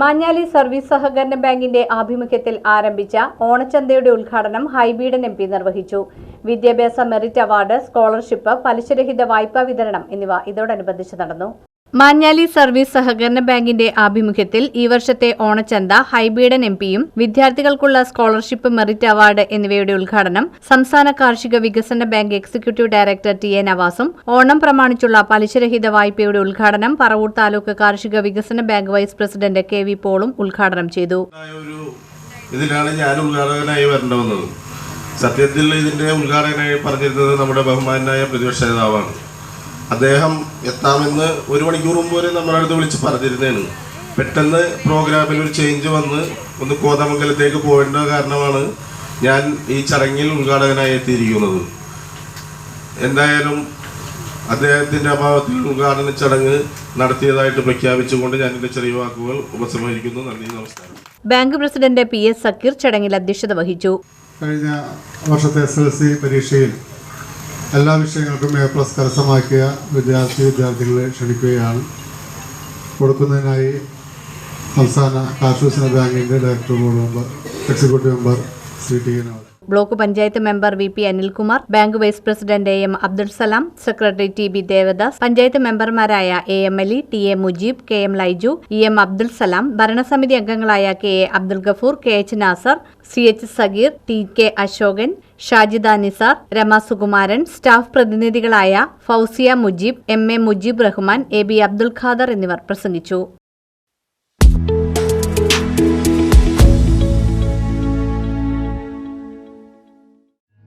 Manjali service സഹകരണ ബാങ്കിന്റെ ആഭിമുഖ്യത്തിൽ ആരംഭിച്ച ഓണച്ചന്തയുടെ ഉദ്ഘാടനം ഹൈബീഡൻ എം പി നിർവഹിച്ചു. വിദ്യാഭ്യാസ മെറിറ്റ് അവാർഡ് സ്കോളർഷിപ്പ് പലിശരഹിത വായ്പാ വിതരണം എന്നിവ ഇതോടനുബന്ധിച്ച് നടന്നു. മാഞ്ഞാലി സർവീസ് സഹകരണ ബാങ്കിന്റെ ആഭിമുഖ്യത്തിൽ ഈ വർഷത്തെ ഓണച്ചന്ത ഹൈബീഡൻ എം പിയും വിദ്യാർത്ഥികൾക്കുള്ള സ്കോളർഷിപ്പ് മെറിറ്റ് അവാർഡ് എന്നിവയുടെ ഉദ്ഘാടനം സംസ്ഥാന കാർഷിക വികസന bank executive director T A നവാസും Onam പ്രമാണിച്ചുള്ള പലിശരഹിത വായ്പയുടെ ഉദ്ഘാടനം പറവൂർ താലൂക്ക് കാർഷിക വികസന bank vice president K V പോളും ഉദ്ഘാടനം ചെയ്തു. ഇതിലാണ് ഞാൻ ഉദ്ഘാടകനായി സത്യത്തിൽ ഇതിന്റെ ഉദ്ഘാടകനായി പറഞ്ഞിരുന്നത് നമ്മുടെ ബഹുമാനായ പ്രതിപക്ഷ നേതാവാണ്. അദ്ദേഹം എത്താമെന്ന് ഒരു മണിക്കൂർ മുമ്പ് വരെ നമ്മുടെ അടുത്ത് വിളിച്ച് പറഞ്ഞിരുന്നതാണ്. പെട്ടെന്ന് പ്രോഗ്രാമിൽ ഒരു ചേഞ്ച് വന്ന് ഒന്ന് കോതമംഗലത്തേക്ക് പോകേണ്ട കാരണമാണ് ഞാൻ ഈ ചടങ്ങിൽ ഉദ്ഘാടകനായി എത്തിയിരിക്കുന്നത്. എന്തായാലും അദ്ദേഹത്തിന്റെ അഭാവത്തിൽ ഉദ്ഘാടന ചടങ്ങ് നടത്തിയതായിട്ട് പ്രഖ്യാപിച്ചുകൊണ്ട് ഞാൻ എന്റെ ചെറിയ വാക്കുകൾ ഉപസംഹരിക്കുന്നു. നന്ദി നമസ്കാരം. Bank president P S Sakeer ചടങ്ങിൽ അധ്യക്ഷത വഹിച്ചു. കഴിഞ്ഞ വർഷത്തെ എസ് എൽ സി പരീക്ഷയിൽ എല്ലാ വിഷയങ്ങൾക്കും എ പ്ലസ് കരസ്ഥമാക്കിയ വിദ്യാർത്ഥി വിദ്യാർത്ഥികളെ ക്ഷണിക്കുകയാണ്. കൊടുക്കുന്നതിനായി സംസ്ഥാന കാർഷിക ബാങ്കിന്റെ director board member executive member Shri T N block panchayat member V P Anilkumar bank vice president A M Abdul Salam secretary T B Devadas panchayat മെമ്പർമാരായ A M Ali T A Mujeeb K M Laiju E M Abdul Salam ഭരണസമിതി അംഗങ്ങളായ K A Abdul Gafoor K H Nasar C H Sageer T K Ashokan Shajida Nisar Rama Sukumaran staff പ്രതിനിധികളായ Fousiya Mujeeb M A Mujeeb Rahman A B Abdul Khader എന്നിവർ പ്രസംഗിച്ചു.